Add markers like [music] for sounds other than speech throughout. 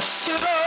sure.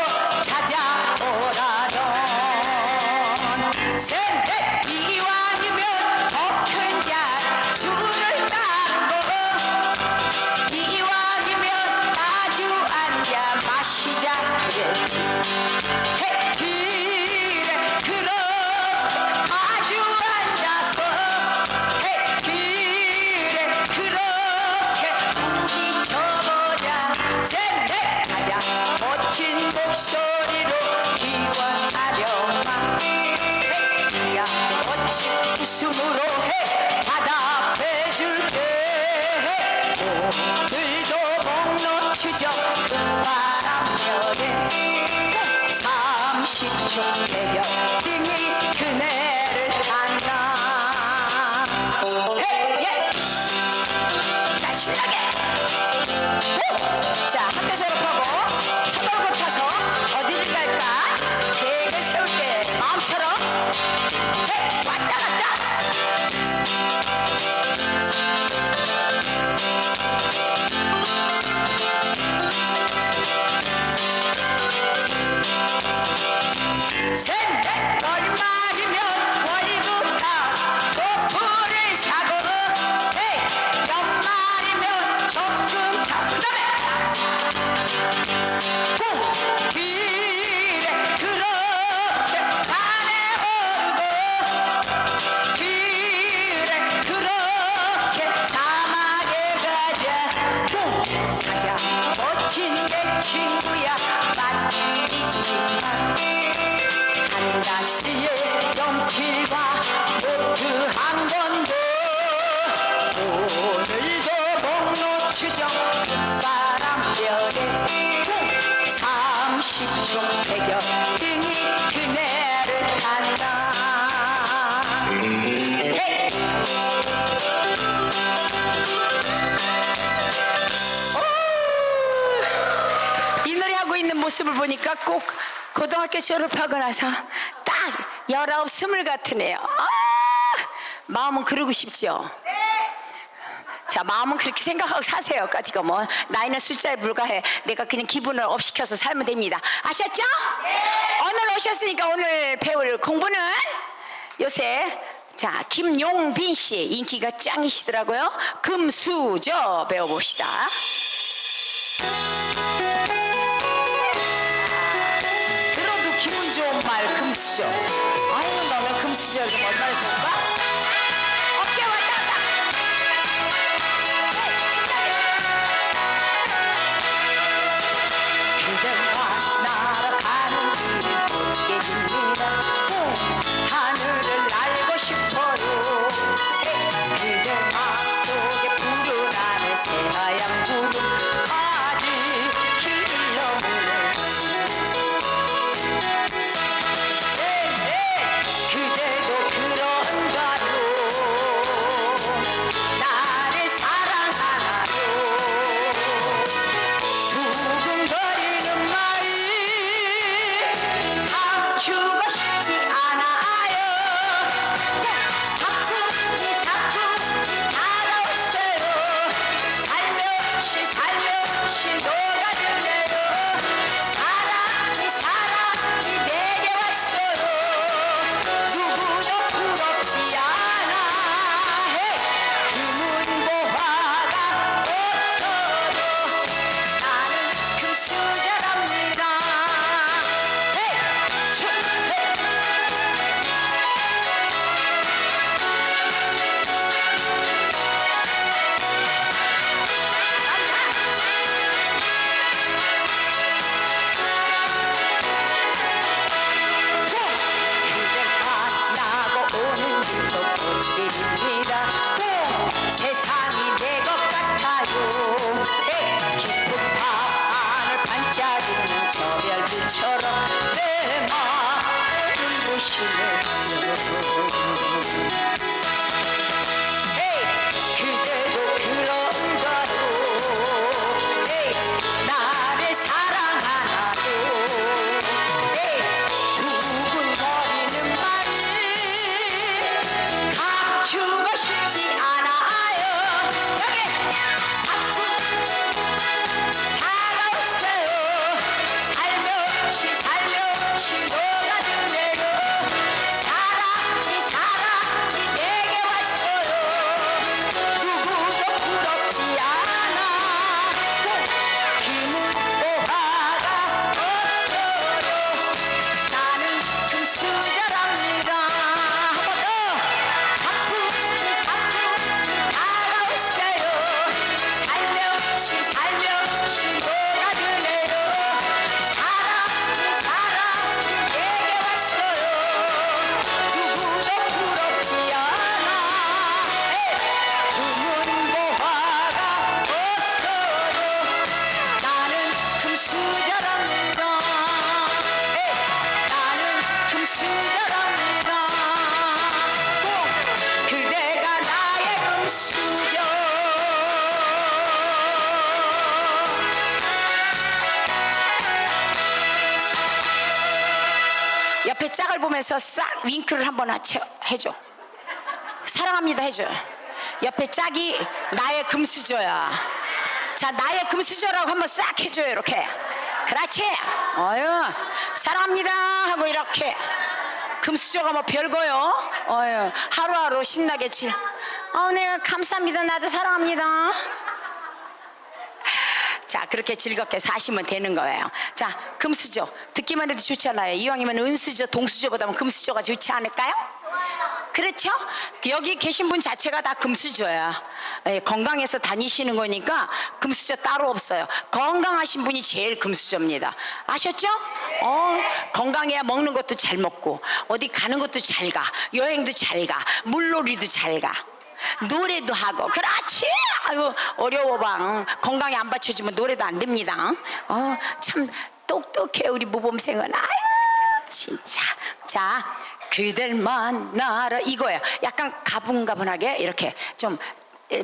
이 노래 하고 있는 모습을 보니까 꼭 고등학교 졸업하고 나서 딱 열아홉 스물 같으네요. 아! 마음은 그러고 싶죠 자, 마음은 그렇게 생각하고 사세요. 까지가 뭐 나이는 숫자에 불과해. 내가 그냥 기분을 업시켜서 살면 됩니다. 아셨죠? 네. 오늘 오셨으니까 오늘 배울 공부는 요새 자, 김용빈 씨 인기가 짱이시더라고요. 금수저 배워봅시다. Yeah. 보면서 싹 윙크를 한번 해줘. 사랑합니다 해줘. 옆에 짝이 나의 금수저야. 자 나의 금수저라고 한번 싹 해줘요 이렇게. 그렇지? 어유 사랑합니다 하고 이렇게. 금수저가 뭐 별거요? 어유 하루하루 신나게 칠 어, 네 감사합니다. 나도 사랑합니다 자 그렇게 즐겁게 사시면 되는 거예요 자 금수저 듣기만 해도 좋잖아요 이왕이면 은수저 동수저보다는 금수저가 좋지 않을까요? 그렇죠? 여기 계신 분 자체가 다 금수저야. 예, 건강해서 다니시는 거니까 금수저 따로 없어요. 건강하신 분이 제일 금수저입니다. 아셨죠? 어, 건강해야 먹는 것도 잘 먹고 어디 가는 것도 잘 가. 여행도 잘 가. 물놀이도 잘 가. 노래도 하고. 그렇지. 아유 어려워 방 건강에 안 받쳐주면 노래도 안 됩니다. 어 참 똑똑해 우리 모범생은. 아유 진짜. 자 그댈 만나러 이거예요. 약간 가분가분하게 이렇게 좀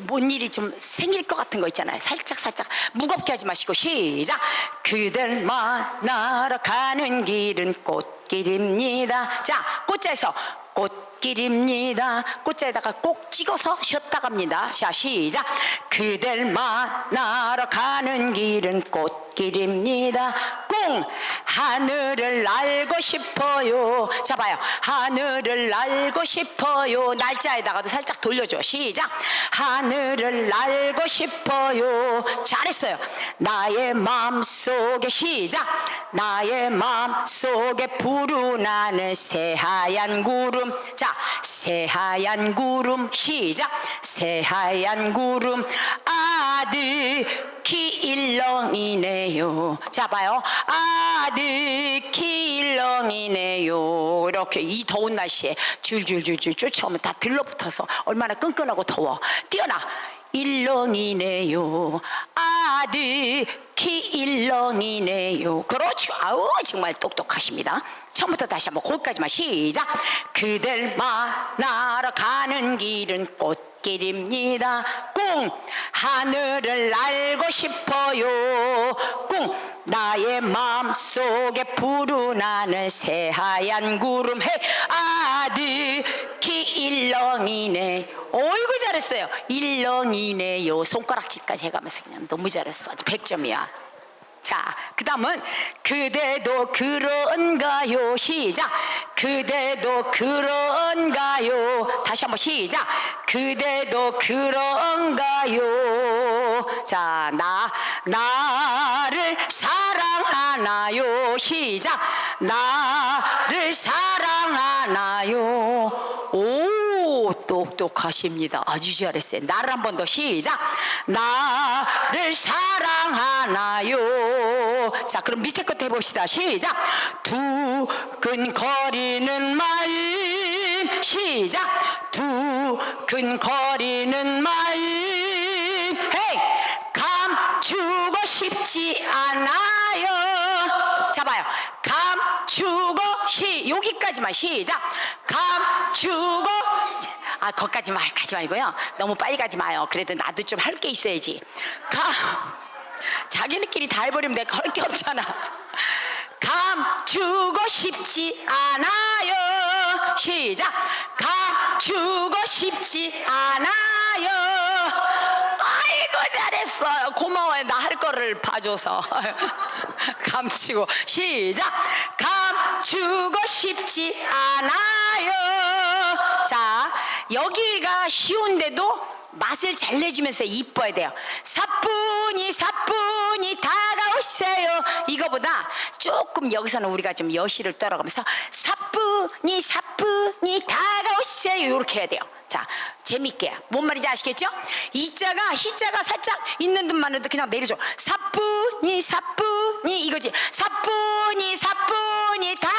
뭔 일이 좀 생길 것 같은 거 있잖아요. 살짝 살짝 무겁게 하지 마시고 시작. 그댈 만나러 가는 길은 꽃길입니다. 자 꽃자에서 꽃길입니다. 꽃자에다가 꼭 찍어서 쉬었다 갑니다. 자 시작. 그댈 만나러 가는 길은 꽃 길입니다. 꽁 하늘을 날고 싶어요. 자 봐요. 하늘을 날고 싶어요. 날짜에다가도 살짝 돌려줘. 시작! 하늘을 날고 싶어요. 잘했어요. 나의 마음 속에 시작! 나의 마음 속에 불어나는 새하얀 구름. 자 새하얀 구름. 시작! 새하얀 구름. 아득 히 일렁이네요. 자 봐요. 아득히 일렁이네요. 이렇게 이 더운 날씨에 줄줄줄줄 쫓아오면 다 들러붙어서 얼마나 끈끈하고 더워. 뛰어나. 일렁이네요. 아득 히 일렁이네요. 그렇죠. 아우 정말 똑똑하십니다. 처음부터 다시 한번 거기까지만 시작. 그댈 만나러 가는 길은 꽃길입니다. 꽁 하늘을 날고 싶어요. 꽁 나의 마음 속에 불어나는 새하얀 구름 해. 아득히 일렁이네. 어이구 잘했어요. 일렁이네요. 손가락질까지 해가면서 그냥 너무 잘했어. 아주 100점이야 자, 그 다음은 그대도 그런가요? 시작. 그대도 그런가요? 다시 한번 시작. 그대도 그런가요? 자, 나, 나를 사랑하나요? 시작. 나를 사랑하나요? 오, 똑똑하십니다. 아주 잘했어요. 나를 한 번 더 시작. 나를 사랑하나요? 자, 그럼 밑에 것도 해봅시다. 시작. 두근거리는 마음. 시작. 두근거리는 마음. 헤이! 감추고 싶지 않아요. 잡아요. 감추고 시 여기까지만 시작. 감추고 아 거기까지 말 가지 말고요. 너무 빨리 가지 마요. 그래도 나도 좀 할 게 있어야지. 감 자기네끼리 다 해버리면 내가 할 게 없잖아. 감추고 싶지 않아요. 시작. 감추고 싶지 않아요. 아이고 잘했어요. 고마워요. 나 할 거를 봐줘서. [laughs] 감추고 시작. 감추고 싶지 않아요. 자, 여기가 쉬운데도 맛을 잘 내주면서 이뻐야 돼요. 사뿐히 사뿐히 다가오세요. 이거보다 조금 여기서는 우리가 좀 여시를 떨어가면서 사뿐히 사뿐히 다가오세요. 이렇게 해야 돼요. 자, 재밌게. 뭔 말인지 아시겠죠? 이 자가 희 자가 살짝 있는 듯만 해도 그냥 내려줘. 사뿐히 사뿐히 이거지. 사뿐히 사뿐히 다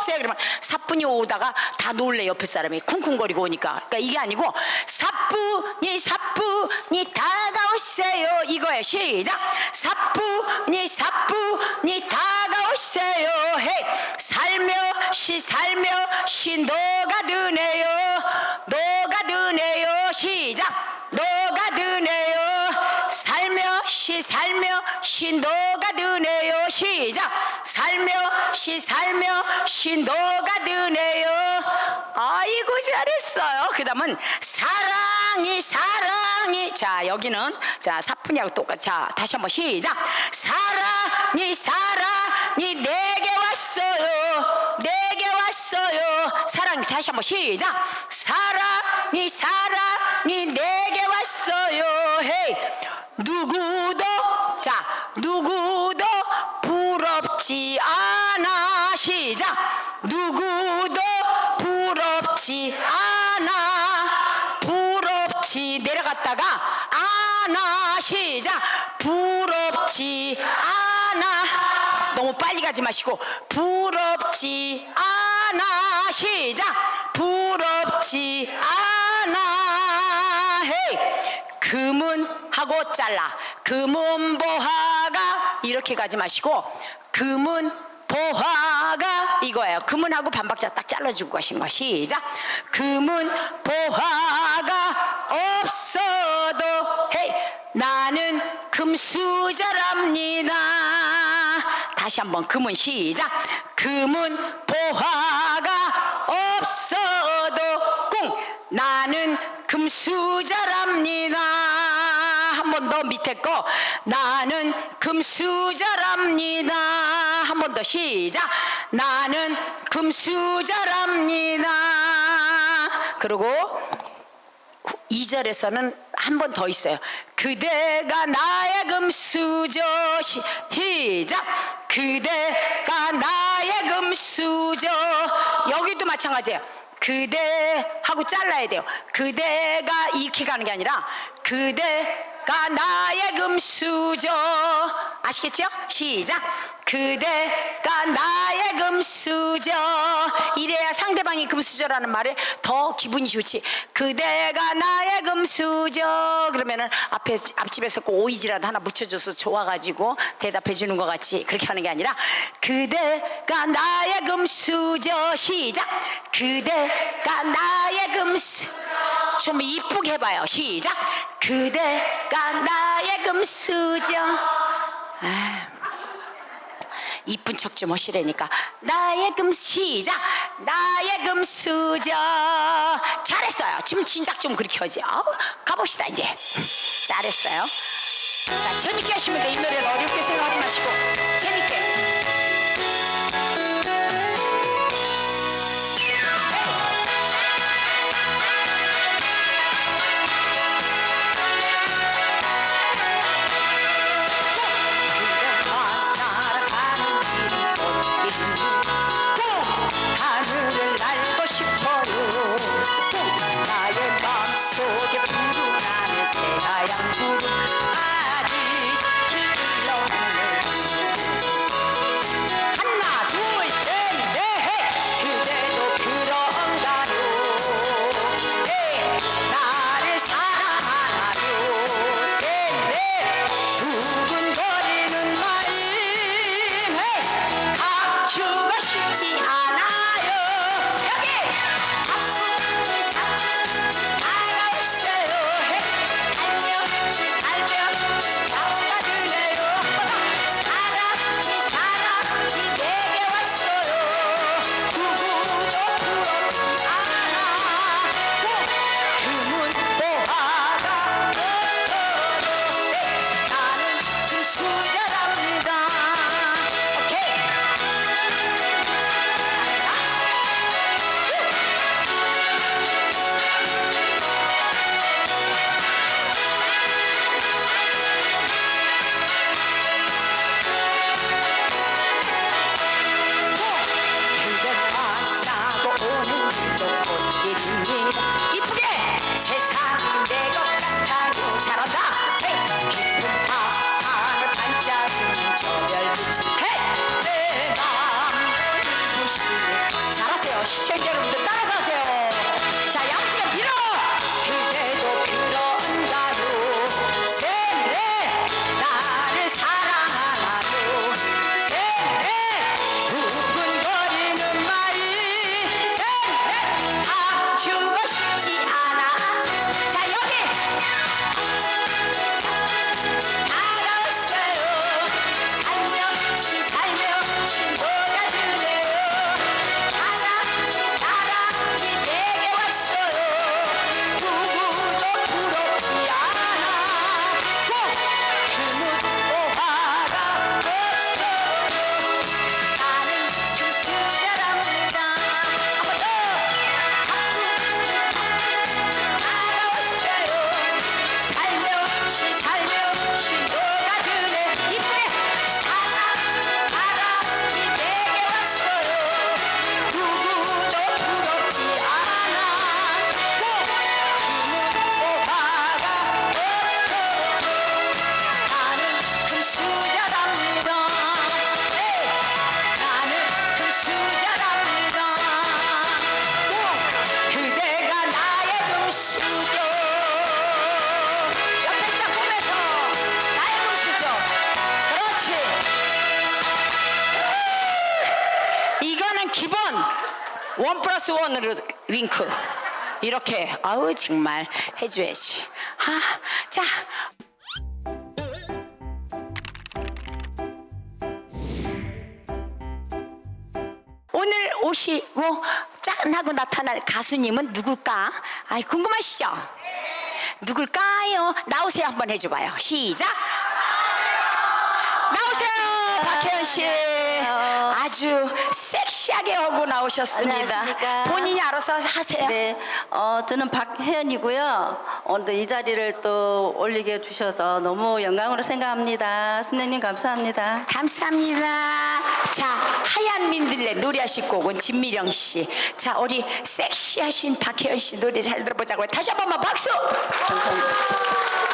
가오세요. 그러면 사뿐히 오다가 다 놀래 옆에 사람이 쿵쿵거리고 오니까. 그러니까 이게 아니고 사뿐히 사뿐히 다가오세요. 이거예요. 시작. 사뿐히 사뿐히 다가오세요. 헤이. 살며시 살며시 녹아드네요. 녹아드네요. 시작. 녹아드네요. 살며시 살며시 녹아드네요. 시작. 살며 시 살며시 녹아드네요. 아이고 잘했어요. 그 다음은 사랑이 사랑이 자 여기는 자 사뿐이하고 똑같이 자 다시 한번 시작. 사랑이 사랑이 내게 왔어요. 내게 왔어요. 사랑 다시 한번 시작. 사랑이 사랑이 내게 왔어요. 헤이 누구도 자 누구도 부럽지 않아. 시작. 누구도 부럽지 않아. 부럽지 내려갔다가 않아. 시작. 부럽지 않아. 너무 빨리 가지 마시고. 부럽지 않아. 시작. 부럽지 않아 금은하고 잘라. 금은 보화가 이렇게 가지 마시고 금은 보화가 이거예요. 금은하고 반박자 딱 잘라주고 가시는 거. 시작. 금은 보화가 없어도 헤이 나는 금수저랍니다. 다시 한번 금은 시작. 금은 보화가 없어도 꿍 나는 금수저랍니다 더 밑에 거 나는 금수저랍니다 한 번 더 시작 나는 금수저랍니다 그리고 2절에서는 한 번 더 있어요. 그대가 나의 금수저 시, 시작. 그대가 나의 금수저 여기도 마찬가지예요. 그대 하고 잘라야 돼요. 그대가 이렇게 가는 게 아니라 그대 가 나의 금수저. 아시겠죠? 시작. 그대가 나의 금수저. 이래야 상대방이 금수저라는 말에 더 기분이 좋지. 그대가 나의 금수저. 그러면은 앞에 앞집에서 꼭 오이지라도 하나 묻혀줘서 좋아가지고 대답해 주는 것 같이 그렇게 하는 게 아니라 그대가 나의 금수저. 시작. 그대가 나의 금수 좀 이쁘게 해봐요. 시작. 그대가 나의 금수저. 아. 이쁜 척 좀 하시라니까. 나의 금 시작. 나의 금수저. 잘했어요. 지금 진작 좀 그렇게 하지. 어, 가봅시다 이제. 잘했어요. 자 재밌게 하시면 돼 이 노래는 어렵게 생각하지 마시고. 재밌게 원 플러스 원으로 윙크 이렇게 아우 정말 해줘야지 아 자 오늘 오시고 짠하고 나타날 가수님은 누굴까? 아이 궁금하시죠? 누굴까요? 나오세요 한번 해줘봐요. 시작. 나오세요, 박혜연 씨. 아주 섹시하게 하고 나오셨습니다. 안녕하십니까. 본인이 알아서 하세요. 네, 어, 저는 박혜연이고요. 오늘 이 자리를 또 올리게 해주셔서 너무 영광으로 생각합니다. 선생님 감사합니다. 감사합니다. 자, 하얀 민들레 노래하실 곡은 진미령 씨. 자, 우리 섹시하신 박혜연 씨 노래 잘 들어보자고요. 다시 한 번만 박수! 감사합니다.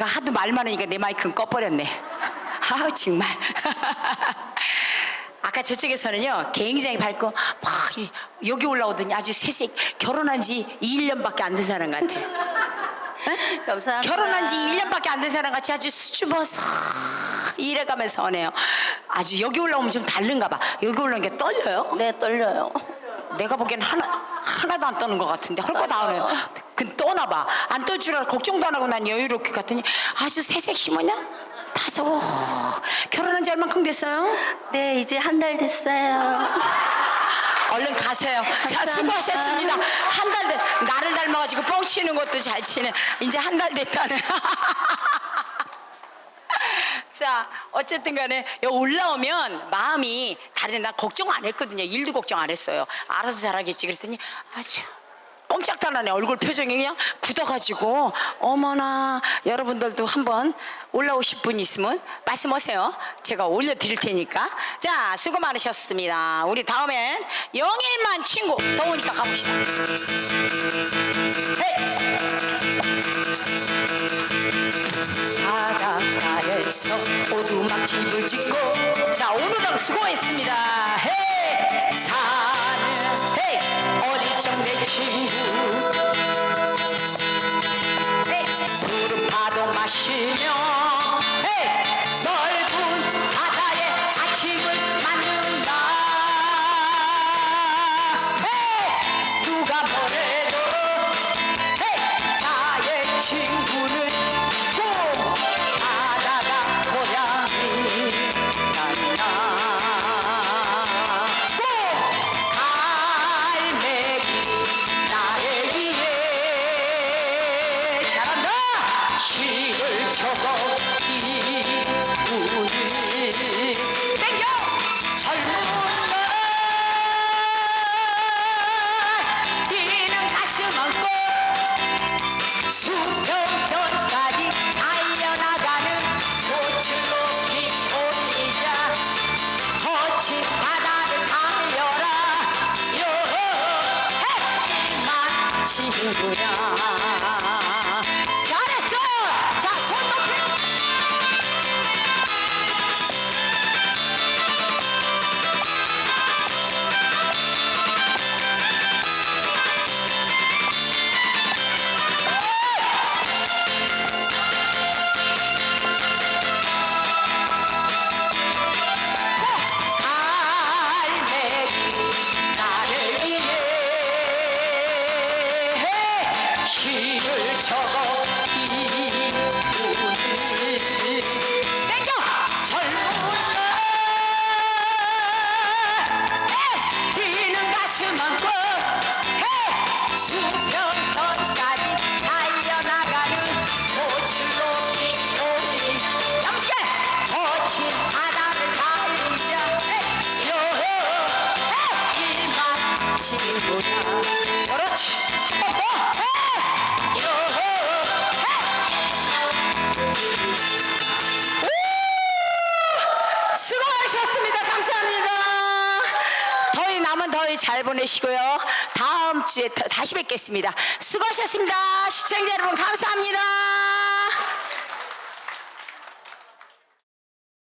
내가 하도 말 많으니까 내 마이크는 꺼버렸네. [laughs] 아우 정말. [laughs] 아까 저쪽에서는요 굉장히 밝고 막 이- 여기 올라오더니 아주 세세 결혼한 지 1년밖에 안 된 사람 같아. 감사합니다. 결혼한 지 1년밖에 안 된 사람 같이 아주 수줍어서 [laughs] 이래가면서 오네요. 아주 여기 올라오면 좀 다른가 봐. 여기 올라오니까 떨려요. 네, 떨려요. 내가 보기엔 하나 하나도 안 떠는 것 같은데 헐거 다 오네요. 그 떠나 봐. 안 떠 줄 알고 걱정도 안 하고 난 여유롭게 갔더니 아주 새색 심하냐? 다소 결혼한 지 얼만큼 됐어요? 네, 이제 한 달 됐어요. 얼른 가세요. 자. 수고하셨습니다. 한 달 됐, 나를 닮아가지고 뻥 치는 것도 잘 치네. 이제 한 달 됐다네. [laughs] 자, 어쨌든 간에 올라오면 마음이 다른데 나 걱정 안 했거든요. 일도 걱정 안 했어요. 알아서 잘하겠지. 그랬더니 아주 꼼짝도 안 하네. 얼굴 표정이 그냥 굳어가지고 어머나 여러분들도 한번 올라오실 분 있으면 말씀하세요. 제가 올려드릴 테니까. 자, 수고 많으셨습니다. 우리 다음엔 영일만 친구 더우니까 가봅시다. 바닷가에서 오두막 집을 짓고 자 오늘은 수고했습니다 적내 보내시고요. 다음 주에 더- 다시 뵙겠습니다. 수고하셨습니다. 시청자 여러분 감사합니다.